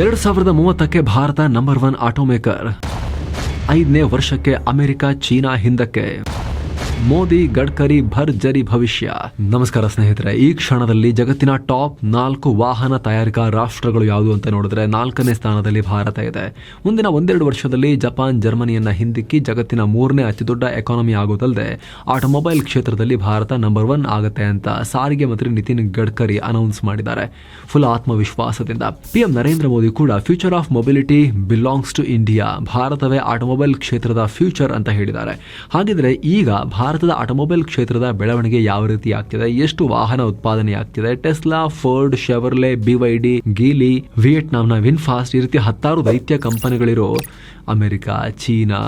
ಎರಡ್ ಸಾವಿರದ ಮೂವತ್ತಕ್ಕೆ ಭಾರತ ನಂಬರ್ ಒನ್ ಆಟೋಮೇಕರ್ ಐದನೇ ವರ್ಷಕ್ಕೆ ಅಮೆರಿಕ ಚೀನಾ ಹಿಂದಕ್ಕೆ. ಮೋದಿ, ಗಡ್ಕರಿ ಭರ್ಜರಿ ಭವಿಷ್ಯ. ನಮಸ್ಕಾರ ಸ್ನೇಹಿತರೆ, ಈ ಕ್ಷಣದಲ್ಲಿ ಜಗತ್ತಿನ ಟಾಪ್ ನಾಲ್ಕು ವಾಹನ ತಯಾರಿಕಾ ರಾಷ್ಟ್ರಗಳು ಯಾವುದು ಅಂತ ನೋಡಿದ್ರೆ ನಾಲ್ಕನೇ ಸ್ಥಾನದಲ್ಲಿ ಭಾರತ ಇದೆ. ಮುಂದಿನ ಒಂದೆರಡು ವರ್ಷದಲ್ಲಿ ಜಪಾನ್, ಜರ್ಮನಿಯನ್ನ ಹಿಂದಿಕ್ಕಿ ಜಗತ್ತಿನ ಮೂರನೇ ಅತಿದೊಡ್ಡ ಎಕಾನಮಿ ಆಗೋದಲ್ಲದೆ ಆಟೋಮೊಬೈಲ್ ಕ್ಷೇತ್ರದಲ್ಲಿ ಭಾರತ ನಂಬರ್ ಒನ್ ಆಗುತ್ತೆ ಅಂತ ಸಾರಿಗೆ ಮಂತ್ರಿ ನಿತಿನ್ ಗಡ್ಕರಿ ಅನೌನ್ಸ್ ಮಾಡಿದ್ದಾರೆ. ಫುಲ್ ಆತ್ಮವಿಶ್ವಾಸದಿಂದ. ಪಿಎಂ ನರೇಂದ್ರ ಮೋದಿ ಕೂಡ future of mobility belongs to India ಭಾರತವೇ ಆಟೋಮೊಬೈಲ್ ಕ್ಷೇತ್ರದ ಫ್ಯೂಚರ್ ಅಂತ ಹೇಳಿದ್ದಾರೆ. ಹಾಗಿದ್ರೆ ಈಗ ಭಾರತದ ಆಟೋಮೊಬೈಲ್ ಕ್ಷೇತ್ರದ ಬೆಳವಣಿಗೆ ಯಾವ ರೀತಿ ಆಗ್ತಿದೆ? ಎಷ್ಟು ವಾಹನ ಉತ್ಪಾದನೆ ಆಗ್ತಿದೆ? ಟೆಸ್ಲಾ, ಫೋರ್ಡ್, ಶೆವರ್ಲೆ, ಬಿವೈಡಿ, ಗೀಲಿ, ವಿಯೆಟ್ನಾಂನ ವಿನ್ಫಾಸ್ಟ್ ಈ ರೀತಿ ಹತ್ತಾರು ದೈತ್ಯ ಕಂಪನಿಗಳಿರೋ America, China,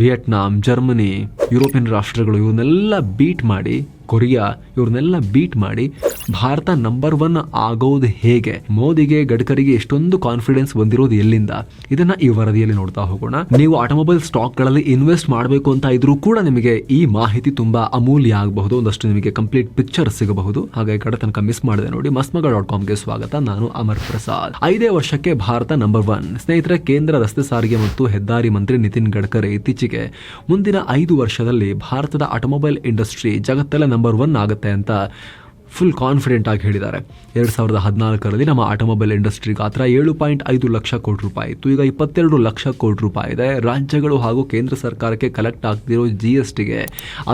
Vietnam, Germany, European ರಾಷ್ಟ್ರಗಳು ಇವನ್ನೆಲ್ಲ ಬೀಟ್ ಮಾಡಿ ಕೊರಿಯಾ ಇವ್ರನ್ನೆಲ್ಲ ಬೀಟ್ ಮಾಡಿ ಭಾರತ ನಂಬರ್ ಒನ್ ಆಗೋದು ಹೇಗೆ? ಮೋದಿಗೆ, ಗಡ್ಕರಿಗೆ ಎಷ್ಟೊಂದು ಕಾನ್ಫಿಡೆನ್ಸ್ ಬಂದಿರೋದು ಎಲ್ಲಿಂದ? ಇದನ್ನ ಈ ವರದಿಯಲ್ಲಿ ನೋಡ್ತಾ ಹೋಗೋಣ. ನೀವು ಆಟೋಮೊಬೈಲ್ ಸ್ಟಾಕ್ಗಳಲ್ಲಿ ಇನ್ವೆಸ್ಟ್ ಮಾಡಬೇಕು ಅಂತ ಇದ್ರೂ ಕೂಡ ನಿಮಗೆ ಈ ಮಾಹಿತಿ ತುಂಬಾ ಅಮೂಲ್ಯ ಆಗಬಹುದು. ಒಂದಷ್ಟು ನಿಮಗೆ ಕಂಪ್ಲೀಟ್ ಪಿಕ್ಚರ್ ಸಿಗಬಹುದು. ಹಾಗಾಗಿ ಕಡೆ ತನಕ ಮಿಸ್ ಮಾಡಿದೆ ನೋಡಿ. ಮಸ್ಮಗ ಡಾಟ್ ಕಾಮ್ಗೆ ಸ್ವಾಗತ. ನಾನು ಅಮರ್ ಪ್ರಸಾದ್. ಐದೇ ವರ್ಷಕ್ಕೆ ಭಾರತ ನಂಬರ್ ಒನ್ ಸ್ನೇಹಿತರೆ, ಕೇಂದ್ರ ರಸ್ತೆ ಸಾರಿಗೆ ಮತ್ತು ಹೆದ್ದಾರಿ ಮಂತ್ರಿ ನಿತಿನ್ ಗಡ್ಕರಿ ಇತ್ತೀಚೆಗೆ ಮುಂದಿನ ಐದು ವರ್ಷದಲ್ಲಿ ಭಾರತದ ಆಟೋಮೊಬೈಲ್ ಇಂಡಸ್ಟ್ರಿ ಜಗತ್ತಲ್ಲೇ ನಂಬರ್ ಒನ್ ಆಗುತ್ತೆ ಅಂತ ಫುಲ್ ಕಾನ್ಫಿಡೆಂಟ್ ಆಗಿ ಹೇಳಿದ್ದಾರೆ. ಎರಡು ಸಾವಿರದ ಹದಿನಾಲ್ಕರಲ್ಲಿ ನಮ್ಮ ಆಟೋಮೊಬೈಲ್ ಇಂಡಸ್ಟ್ರಿ ಗಾತ್ರ ಏಳು ಪಾಯಿಂಟ್ ಐದು ಲಕ್ಷ ಕೋಟಿ ರೂಪಾಯಿ ಇತ್ತು. ಈಗ ಇಪ್ಪತ್ತೆರಡು ಲಕ್ಷ ಕೋಟಿ ರೂಪಾಯಿ ಇದೆ. ರಾಜ್ಯಗಳು ಹಾಗೂ ಕೇಂದ್ರ ಸರ್ಕಾರಕ್ಕೆ ಕಲೆಕ್ಟ್ ಆಗ್ತಿರೋ ಜಿ ಎಸ್ ಟಿಗೆ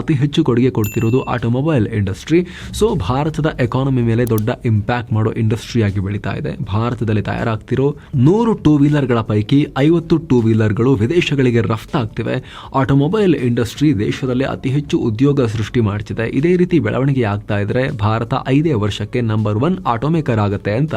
ಅತಿ ಹೆಚ್ಚು ಕೊಡುಗೆ ಕೊಡ್ತಿರೋದು ಆಟೋಮೊಬೈಲ್ ಇಂಡಸ್ಟ್ರಿ ಸೊ ಭಾರತದ ಎಕಾನಮಿ ಮೇಲೆ ದೊಡ್ಡ ಇಂಪ್ಯಾಕ್ಟ್ ಮಾಡೋ ಇಂಡಸ್ಟ್ರಿಯಾಗಿ ಬೆಳೀತಾ ಇದೆ. ಭಾರತದಲ್ಲಿ ತಯಾರಾಗ್ತಿರೋ ನೂರು ಟೂ ವೀಲರ್ಗಳ ಪೈಕಿ ಐವತ್ತು ಟೂ ವೀಲರ್ಗಳು ವಿದೇಶಗಳಿಗೆ ರಫ್ತಾಗ್ತಿವೆ ಆಟೋಮೊಬೈಲ್ ಇಂಡಸ್ಟ್ರಿ ದೇಶದಲ್ಲಿ ಅತಿ ಹೆಚ್ಚು ಉದ್ಯೋಗ ಸೃಷ್ಟಿ ಮಾಡ್ತಿದೆ. ಇದೇ ರೀತಿ ಬೆಳವಣಿಗೆ ಆಗ್ತಾ ಇದ್ರೆ ಭಾರತ ಐದೇ ವರ್ಷಕ್ಕೆ ನಂಬರ್ ಒನ್ ಆಟೋಮೇಕರ್ ಆಗುತ್ತೆ ಅಂತ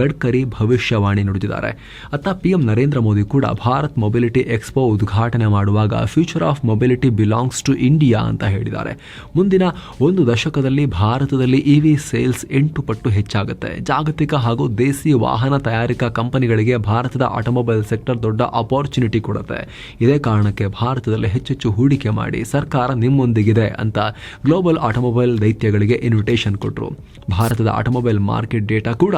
ಗಡ್ಕರಿ ಭವಿಷ್ಯವಾಣಿ ನುಡಿದಿದ್ದಾರೆ. ಅತ್ತ ಪಿಎಂ ನರೇಂದ್ರ ಮೋದಿ ಕೂಡ ಭಾರತ್ ಮೊಬಿಲಿಟಿ ಎಕ್ಸ್ಪೋ ಉದ್ಘಾಟನೆ ಮಾಡುವಾಗ future of mobility belongs to India ಅಂತ ಹೇಳಿದ್ದಾರೆ. ಮುಂದಿನ ಒಂದು ದಶಕದಲ್ಲಿ ಭಾರತದಲ್ಲಿ ಇವಿ ಸೇಲ್ಸ್ ಎಂಟು ಪಟ್ಟು ಹೆಚ್ಚಾಗುತ್ತೆ. ಜಾಗತಿಕ ಹಾಗೂ ದೇಸಿ ವಾಹನ ತಯಾರಿಕಾ ಕಂಪನಿಗಳಿಗೆ ಭಾರತದ ಆಟೋಮೊಬೈಲ್ ಸೆಕ್ಟರ್ ದೊಡ್ಡ ಅಪಾರ್ಚುನಿಟಿ ಕೊಡುತ್ತೆ. ಇದೇ ಕಾರಣಕ್ಕೆ ಭಾರತದಲ್ಲಿ ಹೆಚ್ಚೆಚ್ಚು ಹೂಡಿಕೆ ಮಾಡಿ ಸರ್ಕಾರ ನಿಮ್ಮೊಂದಿಗಿದೆ ಅಂತ ಗ್ಲೋಬಲ್ ಆಟೋಮೊಬೈಲ್ ದೈತ್ಯಗಳಿಗೆ ಇನ್ವಿಟೇಷನ್ ಕೊಟ್ಟರು ಭಾರತದ ಆಟೋಮೊಬೈಲ್ ಮಾರ್ಕೆಟ್ ಡೇಟಾ ಕೂಡ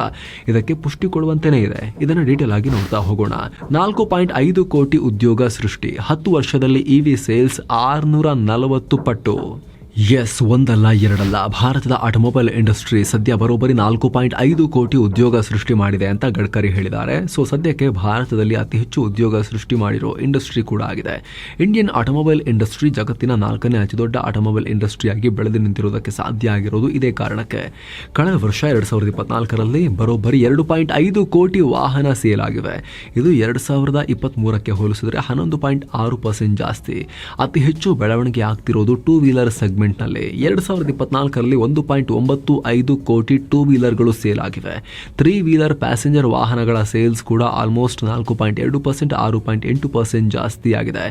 ಇದಕ್ಕೆ ಪುಷ್ಟಿ ಕೊಡುವಂತೆಯೇ ಇದೆ. ಇದನ್ನು ಡೀಟೇಲ್ ಆಗಿ ನೋಡ್ತಾ ಹೋಗೋಣ. ನಾಲ್ಕು ಪಾಯಿಂಟ್ ಐದು ಕೋಟಿ ಉದ್ಯೋಗ ಸೃಷ್ಟಿ. ಹತ್ತು ವರ್ಷದಲ್ಲಿ ಇವಿ ಸೇಲ್ಸ್ ಆರ್ನೂರ ನಲವತ್ತು ಪಟ್ಟು. ಎಸ್ ಒಂದಲ್ಲ, ಎರಡಲ್ಲ. ಭಾರತದ ಆಟೋಮೊಬೈಲ್ ಇಂಡಸ್ಟ್ರಿ ಸದ್ಯ ಬರೋಬ್ಬರಿ ನಾಲ್ಕು ಪಾಯಿಂಟ್ ಐದು ಕೋಟಿ ಉದ್ಯೋಗ ಸೃಷ್ಟಿ ಮಾಡಿದೆ ಅಂತ ಗಡ್ಕರಿ ಹೇಳಿದ್ದಾರೆ. ಸೊ, ಸದ್ಯಕ್ಕೆ ಭಾರತದಲ್ಲಿ ಅತಿ ಹೆಚ್ಚು ಉದ್ಯೋಗ ಸೃಷ್ಟಿ ಮಾಡಿರೋ ಇಂಡಸ್ಟ್ರಿ ಕೂಡ ಆಗಿದೆ. ಇಂಡಿಯನ್ ಆಟೋಮೊಬೈಲ್ ಇಂಡಸ್ಟ್ರಿ ಜಗತ್ತಿನ ನಾಲ್ಕನೇ ಅತಿದೊಡ್ಡ ಆಟೋಮೊಬೈಲ್ ಇಂಡಸ್ಟ್ರಿಯಾಗಿ ಬೆಳೆದು ನಿಂತಿರುವುದಕ್ಕೆ ಸಾಧ್ಯ ಆಗಿರೋದು ಇದೇ ಕಾರಣಕ್ಕೆ. ಕಳೆದ ವರ್ಷ ಎರಡು ಸಾವಿರದ ಇಪ್ಪತ್ನಾಲ್ಕರಲ್ಲಿ ಬರೋಬ್ಬರಿ ಎರಡು ಪಾಯಿಂಟ್ ಐದು ಕೋಟಿ ವಾಹನ ಸೇಲ್ ಆಗಿವೆ ಇದು ಎರಡು ಸಾವಿರದ ಇಪ್ಪತ್ತ್ಮೂರಕ್ಕೆ ಹೋಲಿಸಿದರೆ ಹನ್ನೊಂದು ಪಾಯಿಂಟ್ ಆರು ಪರ್ಸೆಂಟ್ ಜಾಸ್ತಿ. ಅತಿ ಹೆಚ್ಚು ಬೆಳವಣಿಗೆ ಆಗ್ತಿರೋದು ಟೂ ವೀಲರ್ ಸೆಗ್ಮೆಂಟ್ನಲ್ಲಿ ಎರಡು ಸಾವಿರದ ಇಪ್ಪತ್ನಾಲ್ಕರಲ್ಲಿ ಒಂದು ಪಾಯಿಂಟ್ ಒಂಬತ್ತು ಐದು ಕೋಟಿ ಟೂ ವೀಲರ್ಗಳು ಸೇಲ್ ಆಗಿವೆ ತ್ರೀ ವೀಲರ್ ಪ್ಯಾಸೆಂಜರ್ ವಾಹನಗಳ ಸೇಲ್ಸ್ ಕೂಡ ಆಲ್ಮೋಸ್ಟ್ ನಾಲ್ಕು ಪಾಯಿಂಟ್ ಎರಡು ಪರ್ಸೆಂಟ್ ಆರು ಪಾಯಿಂಟ್ ಎಂಟು ಪರ್ಸೆಂಟ್ ಜಾಸ್ತಿ ಆಗಿದೆ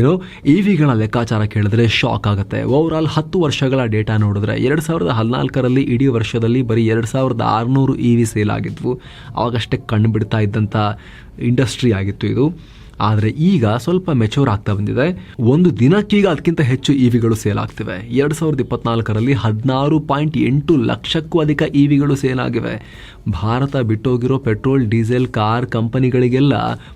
ಏನು ಇವಿಗಳ ಲೆಕ್ಕಾಚಾರ ಕೇಳಿದ್ರೆ ಶಾಕ್ ಆಗುತ್ತೆ. ಓವರ್ ಆಲ್ ಹತ್ತು ವರ್ಷಗಳ ಡೇಟಾ ನೋಡಿದ್ರೆ ಎರಡು ಸಾವಿರದ ಹದಿನಾಲ್ಕರಲ್ಲಿ ಇಡೀ ವರ್ಷದಲ್ಲಿ ಬರೀ ಎರಡು ಸಾವಿರದ ಆರುನೂರು ಇ ವಿ ಸೇಲ್ ಆಗಿದ್ವು. ಅವಾಗಷ್ಟೇ ಕಣ್ಣು ಬಿಡ್ತಾ ಇದ್ದಂಥ ಇಂಡಸ್ಟ್ರಿ ಆಗಿತ್ತು ಇದು. ಆದರೆ ಈಗ ಸ್ವಲ್ಪ ಮೆಚೂರ್ ಆಗ್ತಾ ಬಂದಿದೆ. ಒಂದು ದಿನಕ್ಕೀಗ ಅದಕ್ಕಿಂತ ಹೆಚ್ಚು ಇವಿಗಳು ಸೇಲ್ ಆಗ್ತಿವೆ. ಎರಡು ಸಾವಿರದ ಇಪ್ಪತ್ನಾಲ್ಕರಲ್ಲಿ ಹದಿನಾರು ಪಾಯಿಂಟ್ ಎಂಟು ಲಕ್ಷಕ್ಕೂ ಅಧಿಕ ಇವಿಗಳು ಸೇಲ್ ಆಗಿವೆ. ಭಾರತ ಬಿಟ್ಟೋಗಿರೋ ಪೆಟ್ರೋಲ್, ಡೀಸೆಲ್, ಕಾರ್ ಕಂಪನಿಗಳಿಗೆಲ್ಲ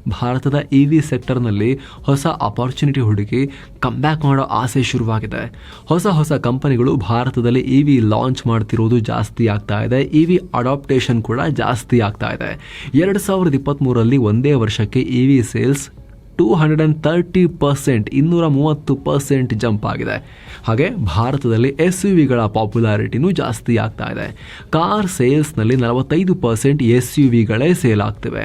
ಭಾರತದ ಇ ವಿ ಸೆಕ್ಟರ್ನಲ್ಲಿ ಹೊಸ ಅಪಾರ್ಚುನಿಟಿ ಹುಡುಕಿ ಕಮ್ಬ್ಯಾಕ್ ಮಾಡೋ ಆಸೆ ಶುರುವಾಗಿದೆ. ಹೊಸ ಹೊಸ ಕಂಪನಿಗಳು ಭಾರತದಲ್ಲಿ ಇ ವಿ ಲಾಂಚ್ ಮಾಡ್ತಿರೋದು ಜಾಸ್ತಿ ಆಗ್ತಾ ಇದೆ. ಇ ವಿ ಅಡಾಪ್ಟೇಷನ್ ಕೂಡ ಜಾಸ್ತಿ ಆಗ್ತಾ ಇದೆ. ಎರಡು ಸಾವಿರದ ಇಪ್ಪತ್ತ್ಮೂರಲ್ಲಿ ಒಂದೇ ವರ್ಷಕ್ಕೆ E V sales two hundred and thirty percent ಇನ್ನೂರ ಮೂವತ್ತು ಪರ್ಸೆಂಟ್ ಜಂಪ್ ಆಗಿದೆ. ಹಾಗೆ ಭಾರತದಲ್ಲಿ ಎಸ್ ಯು ವಿಗಳ ಪಾಪ್ಯುಲಾರಿಟಿನೂ ಜಾಸ್ತಿ ಆಗ್ತಾ ಇದೆ. ಕಾರ್ ಸೇಲ್ಸ್ನಲ್ಲಿ ನಲವತ್ತೈದು ಪರ್ಸೆಂಟ್ ಎಸ್ ಯು ವಿಗಳೇ ಸೇಲ್ ಆಗ್ತಿವೆ.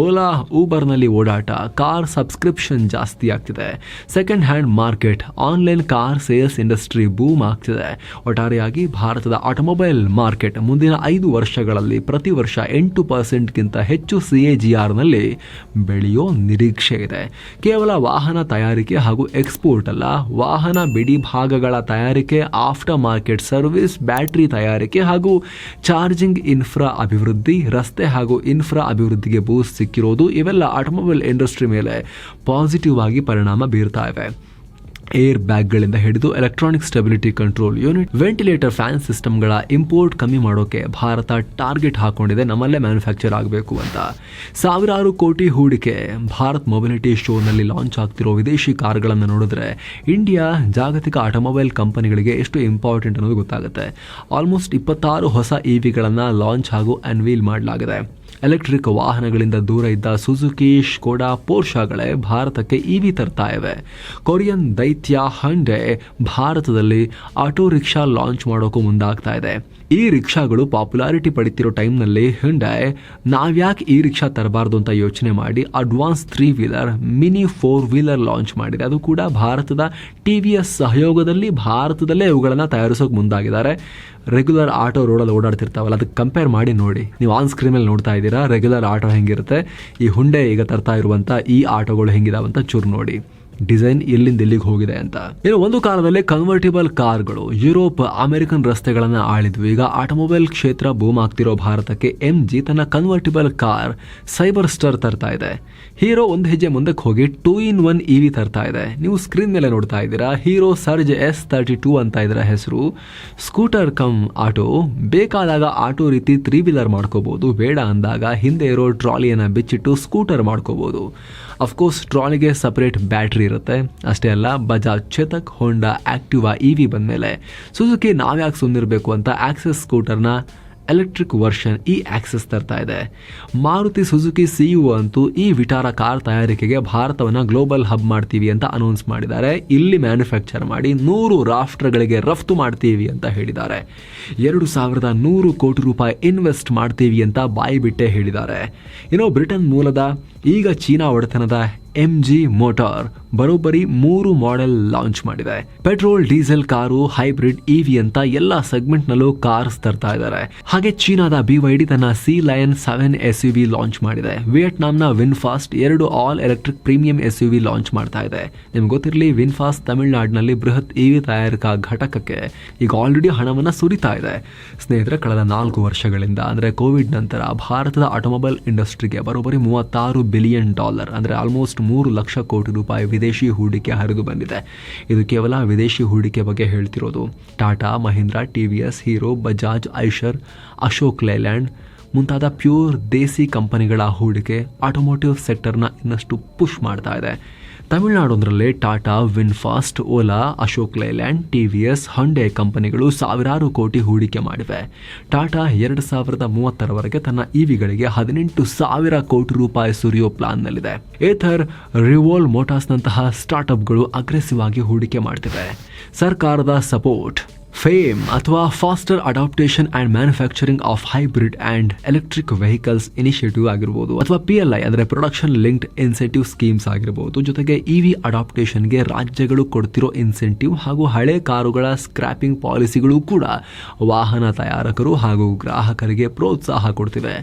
ಓಲಾ, ಊಬರ್ನಲ್ಲಿ ಓಡಾಟ, ಕಾರ್ ಸಬ್ಸ್ಕ್ರಿಪ್ಷನ್ ಜಾಸ್ತಿ ಆಗ್ತಿದೆ. Second hand market online car sales industry boom ಆಗ್ತಿದೆ. ಒಟ್ಟಾರೆಯಾಗಿ ಭಾರತದ ಆಟೋಮೊಬೈಲ್ ಮಾರ್ಕೆಟ್ ಮುಂದಿನ ಐದು ವರ್ಷಗಳಲ್ಲಿ ಪ್ರತಿ ವರ್ಷ ಎಂಟು ಪರ್ಸೆಂಟ್ಗಿಂತ ಹೆಚ್ಚು ಸಿ ಎ ಜಿ ಆರ್ನಲ್ಲಿ ಬೆಳೆಯೋ ನಿರೀಕ್ಷೆ ಇದೆ. ಕೇವಲ ವಾಹನ ತಯಾರಿಕೆ ಹಾಗೂ ಎಕ್ಸ್ಪೋರ್ಟ್ ಅಲ್ಲ, ವಾಹನ ಬಿಡಿ ಭಾಗಗಳ ತಯಾರಿಕೆ ಆಫ್ಟರ್ ಮಾರ್ಕೆಟ್ ಸರ್ವಿಸ್ ಬ್ಯಾಟರಿ ತಯಾರಿಕೆ ಹಾಗೂ ಚಾರ್ಜಿಂಗ್ ಇನ್ಫ್ರಾ ಅಭಿವೃದ್ಧಿ, ರಸ್ತೆ ಹಾಗೂ ಇನ್ಫ್ರಾ ಅಭಿವೃದ್ಧಿಗೆ ಬೂಸ್ಟ್ ಸಿಕ್ಕಿರೋದು ಇವೆಲ್ಲ ಆಟೋಮೊಬೈಲ್ ಇಂಡಸ್ಟ್ರಿ ಮೇಲೆ ಪಾಸಿಟಿವ್ ಆಗಿ ಪರಿಣಾಮ ಬೀರ್ತಾ ಇವೆ. ಏರ್ ಬ್ಯಾಗ್ಗಳಿಂದ ಹಿಡಿದು electronic stability control unit ventilator fan ಸಿಸ್ಟಮ್ಗಳ import ಕಮ್ಮಿ ಮಾಡೋಕೆ ಭಾರತ ಟಾರ್ಗೆಟ್ ಹಾಕೊಂಡಿದೆ. ನಮ್ಮಲ್ಲೇ ಮ್ಯಾನುಫ್ಯಾಕ್ಚರ್ ಆಗಬೇಕು ಅಂತ. ಸಾವಿರಾರು ಕೋಟಿ ಹೂಡಿಕೆ ಭಾರತ್ ಮೊಬಿಲಿಟಿ ಶೋನಲ್ಲಿ ಲಾಂಚ್ ಆಗ್ತಿರೋ ವಿದೇಶಿ ಕಾರ್ಗಳನ್ನು ನೋಡಿದ್ರೆ ಇಂಡಿಯಾ ಜಾಗತಿಕ ಆಟೋಮೊಬೈಲ್ ಕಂಪನಿಗಳಿಗೆ ಎಷ್ಟು ಇಂಪಾರ್ಟೆಂಟ್ ಅನ್ನೋದು ಗೊತ್ತಾಗುತ್ತೆ. ಆಲ್ಮೋಸ್ಟ್ ಇಪ್ಪತ್ತಾರು ಹೊಸ ಇವಿಗಳನ್ನು ಲಾಂಚ್ ಹಾಗೂ ಅನ್ವೀಲ್ ಮಾಡಲಾಗಿದೆ. ಎಲೆಕ್ಟ್ರಿಕ್ ವಾಹನಗಳಿಂದ ದೂರ ಇದ್ದ ಸುಜುಕಿ, ಸ್ಕೋಡಾ, ಪೋರ್ಷಾಗಳೇ ಭಾರತಕ್ಕೆ ಇವಿ ತರ್ತಾ ಇವೆ ಕೊರಿಯನ್ ದೈತ್ಯ ಹಂಡೆ ಭಾರತದಲ್ಲಿ ಆಟೋ ರಿಕ್ಷಾ ಲಾಂಚ್ ಮಾಡೋಕ್ಕೂ ಮುಂದಾಗ್ತಾ ಇದೆ ಈ ರಿಕ್ಷಾಗಳು ಪಾಪ್ಯುಲಾರಿಟಿ ಪಡಿತಿರೋ ಟೈಮ್ನಲ್ಲಿ ಹಿಂಡೆ ನಾವ್ಯಾಕೆ ಈ ರಿಕ್ಷಾ ತರಬಾರ್ದು ಅಂತ ಯೋಚನೆ ಮಾಡಿ advance three wheeler, mini four wheeler launch ಮಾಡಿದೆ. ಅದು ಕೂಡ ಭಾರತದ ಟಿ ವಿ ಎಸ್ ಸಹಯೋಗದಲ್ಲಿ ಭಾರತದಲ್ಲೇ ಇವುಗಳನ್ನು ತಯಾರಿಸೋಕೆ ಮುಂದಾಗಿದ್ದಾರೆ. ರೆಗ್ಯುಲರ್ ಆಟೋ ರೋಡಲ್ಲಿ ಓಡಾಡ್ತಿರ್ತಾವಲ್ಲ, ಅದಕ್ಕೆ ಕಂಪೇರ್ ಮಾಡಿ ನೋಡಿ. ನೀವು ಆನ್ ಸ್ಕ್ರೀನ್ ಮೇಲೆ ನೋಡ್ತಾ ಇದ್ದೀರಾ ರೆಗ್ಯುಲರ್ ಆಟೋ ಹೆಂಗಿರುತ್ತೆ, ಈ ಹುಂಡೆ ಈಗ ತರ್ತಾ ಇರುವಂಥ ಈ ಆಟೋಗಳು ಹೆಂಗಿದಾವಂತ ಚೂರು ನೋಡಿ. ಡಿಸೈನ್ ಎಲ್ಲಿಂದ ಎಲ್ಲಿಗೆ ಹೋಗಿದೆ ಅಂತ. ಇನ್ನು ಒಂದು ಕಾಲದಲ್ಲಿ ಕನ್ವರ್ಟಿಬಲ್ ಕಾರ್ಗಳು ಯುರೋಪ್, ಅಮೆರಿಕನ್ ರಸ್ತೆಗಳನ್ನ ಆಳಿದ್ವು. ಈಗ ಆಟೋಮೊಬೈಲ್ ಕ್ಷೇತ್ರ ಬೂಮ್ ಆಗ್ತಿರೋ ಭಾರತಕ್ಕೆ ಎಂ ಜಿ ತನ್ನ ಕನ್ವರ್ಟಿಬಲ್ ಕಾರ್ ಸೈಬರ್ ಸ್ಟಾರ್ ತರ್ತಾ ಇದೆ. ಹೀರೋ ಒಂದು ಹೆಜ್ಜೆ ಮುಂದಕ್ಕೆ ಹೋಗಿ ಟೂ ಇನ್ ಒನ್ ಇವಿ ತರ್ತಾ ಇದೆ. ನೀವು ಸ್ಕ್ರೀನ್ ಮೇಲೆ ನೋಡ್ತಾ ಇದ್ದೀರಾ Hero Surge S thirty two ಅಂತ ಇದರ ಹೆಸರು. ಸ್ಕೂಟರ್ ಕಮ್ ಆಟೋ ಬೇಕಾದಾಗ ಆಟೋ ರೀತಿ ತ್ರೀ ವೀಲರ್ ಮಾಡ್ಕೋಬಹುದು ಬೇಡ ಅಂದಾಗ ಹಿಂದೆ ಇರೋ ಟ್ರಾಲಿಯನ್ನು ಬಿಚ್ಚಿಟ್ಟು ಸ್ಕೂಟರ್ ಮಾಡ್ಕೋಬಹುದು ಅಫ್ಕೋರ್ಸ್ ಟ್ರಾಲಿಗೆ ಸಪ್ರೇಟ್ ಬ್ಯಾಟ್ರಿ ಇರುತ್ತೆ. ಅಷ್ಟೇ ಅಲ್ಲ Bajaj Chetak Honda Activa E V ಬಂದಮೇಲೆ ಸುಜುಕಿ ನಾವ್ಯಾಕೆ ಸುಂದಿರಬೇಕು ಅಂತ ಆಕ್ಸೆಸ್ ಸ್ಕೂಟರ್ನ ಎಲೆಕ್ಟ್ರಿಕ್ ವರ್ಷನ್ ಈ ಆಕ್ಸೆಸ್ ತರ್ತಾ ಇದೆ. ಮಾರುತಿ ಸುಜುಕಿ ಸಿ ಯು ಅಂತೂ ಈ ವಿಟಾರ ಕಾರ್ ತಯಾರಿಕೆಗೆ ಭಾರತವನ್ನು ಗ್ಲೋಬಲ್ ಹಬ್ ಮಾಡ್ತೀವಿ ಅಂತ ಅನೌನ್ಸ್ ಮಾಡಿದ್ದಾರೆ. ಇಲ್ಲಿ ಮ್ಯಾನುಫ್ಯಾಕ್ಚರ್ ಮಾಡಿ ನೂರು ರಾಷ್ಟ್ರಗಳಿಗೆ ರಫ್ತು ಮಾಡ್ತೀವಿ ಅಂತ ಹೇಳಿದ್ದಾರೆ. ಎರಡು ಸಾವಿರದ ನೂರು ಕೋಟಿ ರೂಪಾಯಿ ಇನ್ವೆಸ್ಟ್ ಮಾಡ್ತೀವಿ ಅಂತ ಬಾಯಿ ಬಿಟ್ಟೆ ಹೇಳಿದ್ದಾರೆ. ಇನ್ನು ಬ್ರಿಟನ್ ಮೂಲದ ಈಗ ಚೀನಾ ಒಡೆತನದ ಎಂ ಜಿ ಮೋಟಾರ್ ಬರೋಬ್ಬರಿ ಮೂರು ಮಾಡೆಲ್ ಲಾಂಚ್ ಮಾಡಿದೆ. Petrol, diesel, car, hybrid EV ಅಂತ ಎಲ್ಲಾ ಸೆಗ್ಮೆಂಟ್ ನಲ್ಲೂ ಕಾರ್ಸ್ ತರ್ತಾ ಇದ್ದಾರೆ. ಹಾಗೆ ಚೀನಾದ ಬಿವೈಡಿ ತನ್ನ Sealion seven S U V launch ಮಾಡಿದೆ. ವಿಯೆಟ್ನಾಂನ ವಿನ್ಫಾಸ್ಟ್ ಎರಡು all electric premium S U V launch ಮಾಡ್ತಾ ಇದೆ. ನಿಮ್ಗೆ ಗೊತ್ತಿರಲಿ, ವಿನ್ಫಾಸ್ಟ್ ತಮಿಳುನಾಡಿನಲ್ಲಿ ಬೃಹತ್ ಇವಿ ತಯಾರಿಕಾ ಘಟಕಕ್ಕೆ ಈಗ ಆಲ್ರೆಡಿ ಹಣವನ್ನ ಸುರಿತಾ ಇದೆ. ಸ್ನೇಹಿತರೆ, ಕಳೆದ ನಾಲ್ಕು ವರ್ಷಗಳಿಂದ ಅಂದ್ರೆ ಕೋವಿಡ್ ನಂತರ ಭಾರತದ ಆಟೋಮೊಬೈಲ್ ಇಂಡಸ್ಟ್ರಿಗೆ ಬರೋಬ್ಬರಿ ಮೂವತ್ತಾರು ಬಿಲಿಯನ್ ಡಾಲರ್ ಅಂದರೆ ಆಲ್ಮೋಸ್ಟ್ ಮೂರು ಲಕ್ಷ ಕೋಟಿ ರೂಪಾಯಿ ವಿದೇಶಿ ಹೂಡಿಕೆ ಹರಿದು ಬಂದಿದೆ. ಇದು ಕೇವಲ ವಿದೇಶಿ ಹೂಡಿಕೆ ಬಗ್ಗೆ ಹೇಳ್ತಿರೋದು. Tata, Mahindra, T V S, Hero, Bajaj, Eicher, Ashok Leyland ಮುಂತಾದ ಪ್ಯೂರ್ ದೇಸಿ ಕಂಪನಿಗಳ ಹೂಡಿಕೆ ಆಟೋಮೋಟಿವ್ ಸೆಕ್ಟರ್ನ ಇನ್ನಷ್ಟು ಪುಷ್ ಮಾಡ್ತಾ ಇದೆ. ತಮಿಳುನಾಡೊಂದರಲ್ಲೇ Tata, VinFast, Ola, Ashok Leyland, T V S ಹಂಡೆ ಕಂಪನಿಗಳು ಸಾವಿರಾರು ಕೋಟಿ ಹೂಡಿಕೆ ಮಾಡಿವೆ. ಟಾಟಾ ಎರಡು ಸಾವಿರದ ಮೂವತ್ತರವರೆಗೆ ತನ್ನ ಇವಿಗಳಿಗೆ ಹದಿನೆಂಟು ಸಾವಿರ ಕೋಟಿ ರೂಪಾಯಿ ಸುರಿಯೋ ಪ್ಲಾನ್ನಲ್ಲಿದೆ. ಏಥರ್, ರಿವೋಲ್ ಮೋಟಾರ್ಸ್ನಂತಹ ಸ್ಟಾರ್ಟ್ಅಪ್ಗಳು ಅಗ್ರೆಸಿವ್ ಆಗಿ ಹೂಡಿಕೆ ಮಾಡ್ತಿವೆ. ಸರ್ಕಾರದ ಸಪೋರ್ಟ್. ಫೇಮ್ ಅಥವಾ faster adoption and manufacturing of hybrid and electric vehicles initiative ಆಗಿರ್ಬೋದು, ಅಥವಾ ಪಿ ಎಲ್ ಐ ಅಂದರೆ ಪ್ರೊಡಕ್ಷನ್ ಲಿಂಕ್ಡ್ ಇನ್ಸೆಂಟಿವ್ ಸ್ಕೀಮ್ಸ್ ಆಗಿರ್ಬೋದು. ಜೊತೆಗೆ ಇವಿ ಅಡಾಪ್ಟೇಷನ್ಗೆ ರಾಜ್ಯಗಳು ಕೊಡ್ತಿರೋ ಇನ್ಸೆಂಟಿವ್ ಹಾಗೂ ಹಳೆ ಕಾರುಗಳ ಸ್ಕ್ರಾಪಿಂಗ್ ಪಾಲಿಸಿಗಳು ಕೂಡ ವಾಹನ ತಯಾರಕರು ಹಾಗೂ ಗ್ರಾಹಕರಿಗೆ ಪ್ರೋತ್ಸಾಹ ಕೊಡ್ತಿವೆ.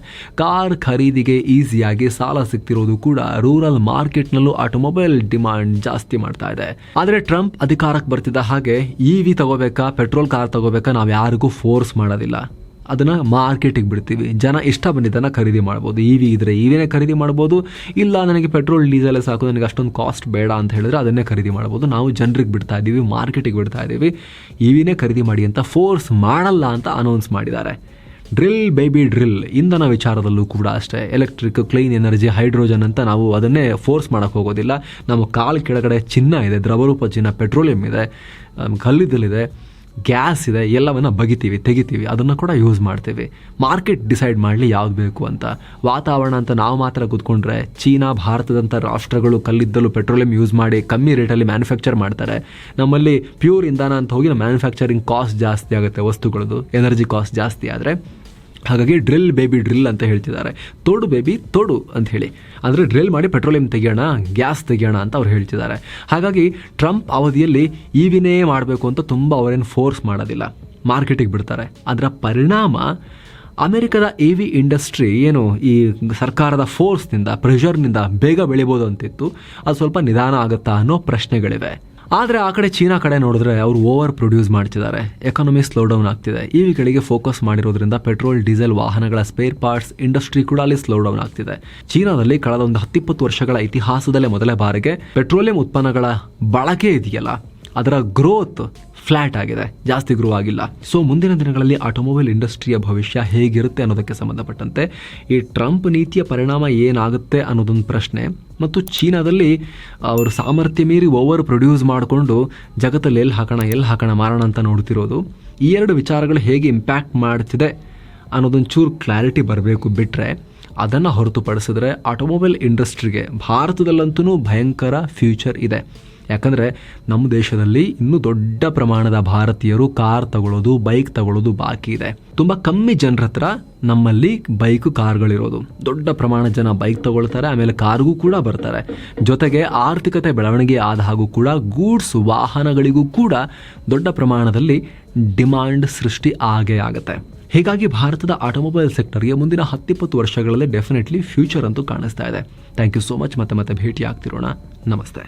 ಕಾರ್ ಖರೀದಿಗೆ ಈಸಿಯಾಗಿ ಸಾಲ ಸಿಗ್ತಿರೋದು ಕೂಡ ರೂರಲ್ ಮಾರ್ಕೆಟ್ನಲ್ಲೂ ಆಟೋಮೊಬೈಲ್ ಡಿಮಾಂಡ್ ಜಾಸ್ತಿ ಮಾಡ್ತಾ ಇದೆ. ಆದರೆ ಟ್ರಂಪ್ ಅಧಿಕಾರಕ್ಕೆ ಬರ್ತಿದ್ದ ಹಾಗೆ ಇವಿ ತಗೋಬೇಕಾ ಪೆಟ್ರೋಲ್ ಕಾರ್ ತಗೋಬೇಕಾ ನಾವು ಯಾರಿಗೂ ಫೋರ್ಸ್ ಮಾಡೋದಿಲ್ಲ. ಅದನ್ನು ಮಾರ್ಕೆಟಿಗೆ ಬಿಡ್ತೀವಿ. ಜನ ಇಷ್ಟ ಬಂದಿದ್ದನ್ನು ಖರೀದಿ ಮಾಡ್ಬೋದು. ಇವಿ ಇದ್ರೆ ಇವಿನೇ ಖರೀದಿ ಮಾಡ್ಬೋದು. ಇಲ್ಲ ನನಗೆ ಪೆಟ್ರೋಲ್ ಡೀಸೆಲ್ ಸಾಕು, ನನಗೆ ಅಷ್ಟೊಂದು ಕಾಸ್ಟ್ ಬೇಡ ಅಂತ ಹೇಳಿದ್ರೆ ಅದನ್ನೇ ಖರೀದಿ ಮಾಡ್ಬೋದು. ನಾವು ಜನರಿಗೆ ಬಿಡ್ತಾ ಇದ್ದೀವಿ ಮಾರ್ಕೆಟಿಗೆ ಬಿಡ್ತಾ ಇದ್ದೀವಿ ಇವಿನೇ ಖರೀದಿ ಮಾಡಿ ಅಂತ ಫೋರ್ಸ್ ಮಾಡಲ್ಲ ಅಂತ ಅನೌನ್ಸ್ ಮಾಡಿದ್ದಾರೆ. ಡ್ರಿಲ್ ಬೇಬಿ ಡ್ರಿಲ್ ಇಂಧನ ವಿಚಾರದಲ್ಲೂ ಕೂಡ ಅಷ್ಟೇ. ಎಲೆಕ್ಟ್ರಿಕ್ ಕ್ಲೀನ್ ಎನರ್ಜಿ ಹೈಡ್ರೋಜನ್ ಅಂತ ನಾವು ಅದನ್ನೇ ಫೋರ್ಸ್ ಮಾಡೋಕ್ಕೆ ಹೋಗೋದಿಲ್ಲ. ನಮ್ಮ ಕಾಲು ಕೆಳಗಡೆ ಚಿನ್ನ ಇದೆ, ದ್ರವರೂಪ ಚಿನ್ನ ಪೆಟ್ರೋಲಿಯಂ ಇದೆ ಕಲ್ಲಿದ್ದಲಿದೆ ಗ್ಯಾಸ್ ಇದೆ, ಎಲ್ಲವನ್ನು ಬಗಿತೀವಿ, ತೆಗಿತೀವಿ, ಅದನ್ನು ಕೂಡ ಯೂಸ್ ಮಾಡ್ತೀವಿ. ಮಾರ್ಕೆಟ್ ಡಿಸೈಡ್ ಮಾಡಲಿ ಯಾವ್ದು ಬೇಕು ಅಂತ. ವಾತಾವರಣ ಅಂತ ನಾವು ಮಾತ್ರ ಕೂತ್ಕೊಂಡ್ರೆ, ಚೀನಾ ಭಾರತದಂಥ ರಾಷ್ಟ್ರಗಳು ಕಲ್ಲಿದ್ದಲು ಪೆಟ್ರೋಲಿಯಂ ಯೂಸ್ ಮಾಡಿ ಕಮ್ಮಿ ರೇಟಲ್ಲಿ ಮ್ಯಾನುಫ್ಯಾಕ್ಚರ್ ಮಾಡ್ತಾರೆ. ನಮ್ಮಲ್ಲಿ ಪ್ಯೂರ್ ಇಂಧನ ಅಂತ ಹೋಗಿ ಮ್ಯಾನುಫ್ಯಾಕ್ಚರಿಂಗ್ ಕಾಸ್ಟ್ ಜಾಸ್ತಿ ಆಗುತ್ತೆ, ವಸ್ತುಗಳದ್ದು ಎನರ್ಜಿ ಕಾಸ್ಟ್ ಜಾಸ್ತಿ ಆದರೆ. ಹಾಗಾಗಿ ಡ್ರಿಲ್ ಬೇಬಿ ಡ್ರಿಲ್ ಅಂತ ಹೇಳ್ತಿದ್ದಾರೆ. ತೊಡು ಬೇಬಿ ತೊಡು ಅಂತ ಹೇಳಿ. ಅಂದರೆ ಡ್ರಿಲ್ ಮಾಡಿ ಪೆಟ್ರೋಲಿಯಂ ತೆಗೆಯೋಣ, ಗ್ಯಾಸ್ ತೆಗೆಯೋಣ ಅಂತ ಅವ್ರು ಹೇಳ್ತಿದ್ದಾರೆ. ಹಾಗಾಗಿ ಟ್ರಂಪ್ ಅವಧಿಯಲ್ಲಿ ಈವಿನೇ ಮಾಡಬೇಕು ಅಂತ ತುಂಬ ಅವರೇನು ಫೋರ್ಸ್ ಮಾಡೋದಿಲ್ಲ. ಮಾರ್ಕೆಟಿಗೆ ಬಿಡ್ತಾರೆ. ಅದರ ಪರಿಣಾಮ ಅಮೆರಿಕದ ಎ ವಿ ಇಂಡಸ್ಟ್ರಿ ಏನು ಈ ಸರ್ಕಾರದ ಫೋರ್ಸ್ನಿಂದ, ಪ್ರೆಷರ್ನಿಂದ ಬೇಗ ಬೆಳಿಬೋದು ಅಂತಿತ್ತು. ಅದು ಸ್ವಲ್ಪ ನಿಧಾನ ಆಗುತ್ತಾ ಅನ್ನೋ ಪ್ರಶ್ನೆಗಳಿವೆ. ಆದರೆ ಆ ಕಡೆ ಚೀನಾ ಕಡೆ ನೋಡಿದ್ರೆ ಅವರು ಓವರ್ ಪ್ರೊಡ್ಯೂಸ್ ಮಾಡ್ತಿದ್ದಾರೆ. ಎಕಾನಮಿ ಸ್ಲೋ ಡೌನ್ ಆಗ್ತಿದೆ. ಇವಿಗಳಿಗೆ ಫೋಕಸ್ ಮಾಡಿರೋದ್ರಿಂದ ಪೆಟ್ರೋಲ್ ಡೀಸೆಲ್ ವಾಹನಗಳ ಸ್ಪೇರ್ ಪಾರ್ಟ್ಸ್ ಇಂಡಸ್ಟ್ರಿ ಕೂಡ ಅಲ್ಲಿ ಸ್ಲೋ ಡೌನ್ ಆಗ್ತಿದೆ. ಚೀನಾದಲ್ಲಿ ಕಳೆದ ಒಂದು ಹತ್ತಿಪ್ಪತ್ತು ವರ್ಷಗಳ ಇತಿಹಾಸದಲ್ಲೇ ಮೊದಲ ಬಾರಿಗೆ ಪೆಟ್ರೋಲಿಯಂ ಉತ್ಪನ್ನಗಳ ಬಳಕೆ ಇದೆಯಲ್ಲ, ಅದರ ಗ್ರೋತ್ ಫ್ಲಾಟ್ ಆಗಿದೆ, ಜಾಸ್ತಿ ಗ್ರೋ ಆಗಿಲ್ಲ. ಸೊ ಮುಂದಿನ ದಿನಗಳಲ್ಲಿ ಆಟೋಮೊಬೈಲ್ ಇಂಡಸ್ಟ್ರಿಯ ಭವಿಷ್ಯ ಹೇಗಿರುತ್ತೆ ಅನ್ನೋದಕ್ಕೆ ಸಂಬಂಧಪಟ್ಟಂತೆ ಈ ಟ್ರಂಪ್ ನೀತಿಯ ಪರಿಣಾಮ ಏನಾಗುತ್ತೆ ಅನ್ನೋದೊಂದು ಪ್ರಶ್ನೆ. ಮತ್ತು ಚೀನಾದಲ್ಲಿ ಅವರು ಸಾಮರ್ಥ್ಯ ಮೀರಿ ಓವರ್ ಪ್ರೊಡ್ಯೂಸ್ ಮಾಡಿಕೊಂಡು ಜಗತ್ತಲ್ಲಿ ಎಲ್ಲಿ ಹಾಕೋಣ ಎಲ್ಲಿ ಹಾಕೋಣ, ಮಾರೋಣ ಅಂತ ನೋಡ್ತಿರೋದು. ಈ ಎರಡು ವಿಚಾರಗಳು ಹೇಗೆ ಇಂಪ್ಯಾಕ್ಟ್ ಮಾಡ್ತಿದೆ ಅನ್ನೋದೊಂದು ಚೂರು ಕ್ಲಾರಿಟಿ ಬರಬೇಕು ಬಿಟ್ಟರೆ ಅದನ್ನು ಹೊರತುಪಡಿಸಿದ್ರೆ ಆಟೋಮೊಬೈಲ್ ಇಂಡಸ್ಟ್ರಿಗೆ ಭಾರತದಲ್ಲಂತೂ ಭಯಂಕರ ಫ್ಯೂಚರ್ ಇದೆ. ಯಾಕಂದರೆ ನಮ್ಮ ದೇಶದಲ್ಲಿ ಇನ್ನೂ ದೊಡ್ಡ ಪ್ರಮಾಣದ ಭಾರತೀಯರು ಕಾರ್ ತಗೊಳ್ಳೋದು ಬೈಕ್ ತಗೊಳ್ಳೋದು ಬಾಕಿ ಇದೆ. ತುಂಬ ಕಮ್ಮಿ ಜನರ ಹತ್ರ ನಮ್ಮಲ್ಲಿ ಬೈಕ್ ಕಾರ್ಗಳಿರೋದು. ದೊಡ್ಡ ಪ್ರಮಾಣ ಜನ ಬೈಕ್ ತಗೊಳ್ತಾರೆ, ಆಮೇಲೆ ಕಾರ್ಗೂ ಕೂಡ ಬರ್ತಾರೆ. ಜೊತೆಗೆ ಆರ್ಥಿಕತೆ ಬೆಳವಣಿಗೆ ಆದ ಹಾಗೂ ಕೂಡ ಗೂಡ್ಸ್ ವಾಹನಗಳಿಗೂ ಕೂಡ ದೊಡ್ಡ ಪ್ರಮಾಣದಲ್ಲಿ ಡಿಮಾಂಡ್ ಸೃಷ್ಟಿ ಆಗೇ ಆಗುತ್ತೆ. ಹೀಗಾಗಿ ಭಾರತದ ಆಟೋಮೊಬೈಲ್ ಸೆಕ್ಟರ್ಗೆ ಮುಂದಿನ ಹತ್ತಿಪ್ಪತ್ತು ವರ್ಷಗಳಲ್ಲಿ ಡೆಫಿನೆಟ್ಲಿ ಫ್ಯೂಚರ್ ಅಂತೂ ಕಾಣಿಸ್ತಾ ಇದೆ. Thank you so much. ಮತ್ತೆ ಮತ್ತೆ ಭೇಟಿ ಆಗ್ತಿರೋಣ ನಮಸ್ತೆ.